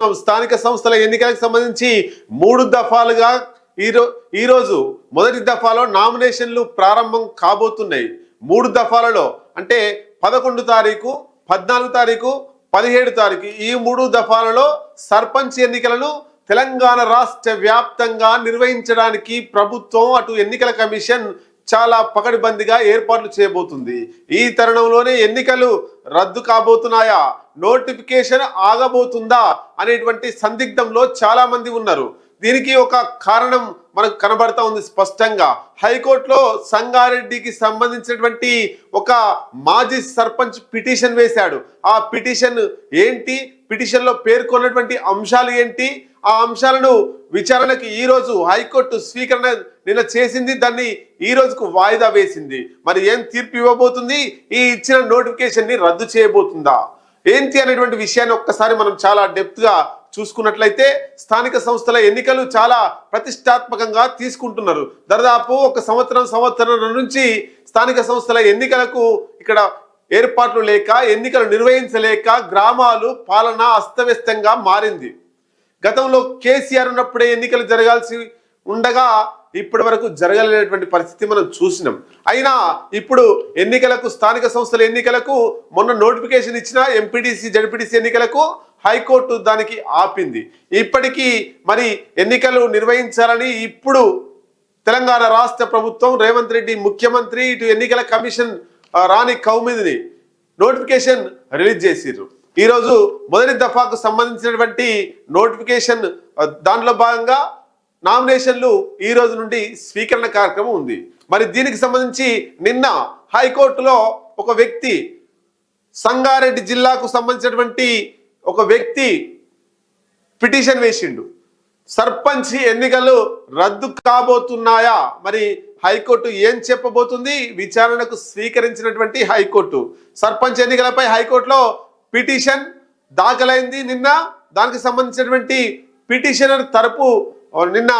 స్థానిక సంస్థల ఎన్నికలకు సంబంధించి మూడు దఫాలుగా ఈరో ఈరోజు మొదటి దఫాలో నామినేషన్లు ప్రారంభం కాబోతున్నాయి. మూడు దఫాలలో అంటే పదకొండు తారీఖు పద్నాలుగు తారీఖు పదిహేడు తారీఖు. ఈ మూడు దఫాలలో సర్పంచ్ ఎన్నికలను తెలంగాణ రాష్ట్ర వ్యాప్తంగా నిర్వహించడానికి ప్రభుత్వం అటు ఎన్నికల కమిషన్ చాలా పకడ్బందీగా ఏర్పాట్లు చేయబోతుంది. ఈ తరుణంలోనే ఎన్నికలు రద్దు కాబోతున్నాయా? నోటిఫికేషన్ ఆగబోతుందా? అనేటువంటి సందిగ్ధంలో చాలా మంది ఉన్నారు. దీనికి ఒక కారణం మనకు కనబడతా ఉంది స్పష్టంగా. హైకోర్టులో సంగారెడ్డికి సంబంధించినటువంటి ఒక మాజీ సర్పంచ్ పిటిషన్ వేశాడు. ఆ పిటిషన్ ఏంటి? పిటిషన్లో పేర్కొన్నటువంటి అంశాలు ఏంటి? ఆ అంశాలను విచారణకి ఈ రోజు హైకోర్టు స్వీకరణ నిన్న చేసింది. దాన్ని ఈ రోజుకు వాయిదా వేసింది. మరి ఏం తీర్పు ఇవ్వబోతుంది? ఈ ఇచ్చిన నోటిఫికేషన్ని రద్దు చేయబోతుందా? ఏంటి అనేటువంటి విషయాన్ని ఒక్కసారి మనం చాలా డెప్త్గా చూసుకున్నట్లయితే స్థానిక సంస్థల ఎన్నికలు చాలా ప్రతిష్టాత్మకంగా తీసుకుంటున్నారు. దాదాపు ఒక సంవత్సరం సంవత్సరం నుంచి స్థానిక సంస్థల ఎన్నికలకు ఇక్కడ ఏర్పాట్లు లేక ఎన్నికలు నిర్వహించలేక గ్రామాలు పాలన అస్తవ్యస్తంగా మారింది. గతంలో కేసీఆర్ ఉన్నప్పుడే ఎన్నికలు జరగాల్సి ఉండగా ఇప్పటి వరకు జరగలేనటువంటి పరిస్థితి మనం చూసినాం. అయినా ఇప్పుడు ఎన్నికలకు స్థానిక సంస్థల ఎన్నికలకు మొన్న నోటిఫికేషన్ ఇచ్చిన ఎంపీటీసీ జడ్పీటీసీ ఎన్నికలకు హైకోర్టు దానికి ఆపింది. ఇప్పటికీ మరి ఎన్నికలు నిర్వహించాలని ఇప్పుడు తెలంగాణ రాష్ట్ర ప్రభుత్వం రేవంత్ రెడ్డి ముఖ్యమంత్రి ఇటు ఎన్నికల commission Rani Kumudini notification release చేసిర్రు. ఈరోజు మొదటి దఫాకు సంబంధించినటువంటి నోటిఫికేషన్ దాంట్లో భాగంగా నామినేషన్లు ఈ రోజు నుండి స్వీకరణ కార్యక్రమం ఉంది. మరి దీనికి సంబంధించి నిన్న హైకోర్టులో ఒక వ్యక్తి సంగారెడ్డి జిల్లాకు సంబంధించినటువంటి ఒక వ్యక్తి పిటిషన్ వేసిండు. సర్పంచ్ ఎన్నికలు రద్దు కాబోతున్నాయా? మరి హైకోర్టు ఏం చెప్పబోతుంది? విచారణకు స్వీకరించినటువంటి హైకోర్టు. సర్పంచ్ ఎన్నికలపై హైకోర్టులో పిటిషన్ దాఖలైంది. నిన్న దానికి సంబంధించినటువంటి పిటిషనర్ తరపు నిన్న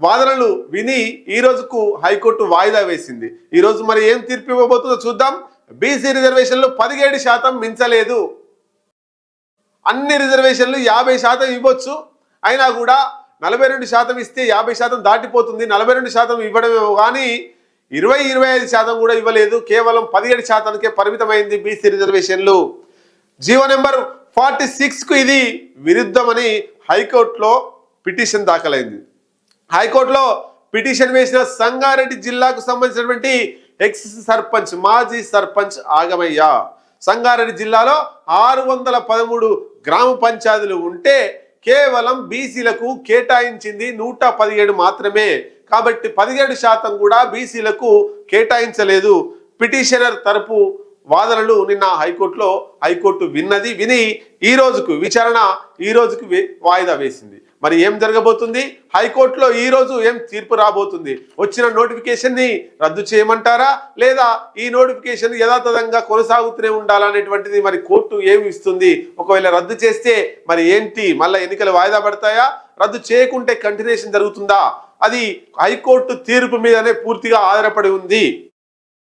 వాదనలు విని ఈ రోజుకు హైకోర్టు వాయిదా వేసింది. ఈ రోజు మరి ఏం తీర్పు ఇవ్వబోతుందో చూద్దాం. బీసీ రిజర్వేషన్లు పదిహేడు శాతం మించలేదు. అన్ని రిజర్వేషన్లు యాభై శాతం ఇవ్వచ్చు. అయినా కూడా నలభై రెండు శాతం ఇస్తే యాభై శాతం దాటిపోతుంది. నలభై రెండు శాతం ఇవ్వడమేమో కానీ ఇరవై ఇరవై ఐదు శాతం కూడా ఇవ్వలేదు. కేవలం పదిహేడు శాతానికే పరిమితమైంది బీసీ రిజర్వేషన్లు. జీవో నెంబర్ ఫార్టీ సిక్స్కు ఇది విరుద్ధమని హైకోర్టులో పిటిషన్ దాఖలైంది. హైకోర్టులో పిటిషన్ వేసిన సంగారెడ్డి జిల్లాకు సంబంధించినటువంటి ఎక్స్ సర్పంచ్ మాజీ సర్పంచ్ ఆగమయ్య. సంగారెడ్డి జిల్లాలో ఆరు వందల పదమూడు గ్రామ పంచాయతీలు ఉంటే కేవలం బీసీలకు కేటాయించింది నూట పదిహేడు మాత్రమే. కాబట్టి పదిహేడు శాతం కూడా బీసీలకు కేటాయించలేదు. పిటిషనర్ తరపు వాదనలు నిన్న హైకోర్టులో హైకోర్టు విన్నది విని ఈ రోజుకు విచారణ ఈ రోజుకు వాయిదా వేసింది. మరి ఏం జరగబోతుంది? హైకోర్టులో ఈ రోజు ఏం తీర్పు రాబోతుంది? వచ్చిన నోటిఫికేషన్ని రద్దు చేయమంటారా? లేదా ఈ నోటిఫికేషన్ యథాతథంగా కొనసాగుతూనే ఉండాలనేటువంటిది మరి కోర్టు ఏమి ఇస్తుంది? ఒకవేళ రద్దు చేస్తే మరి ఏంటి? మళ్ళీ ఎన్నికలు వాయిదా పడతాయా? రద్దు చేయకుంటే కంటిన్యూషన్ జరుగుతుందా? అది హైకోర్టు తీర్పు మీదనే పూర్తిగా ఆధారపడి ఉంది.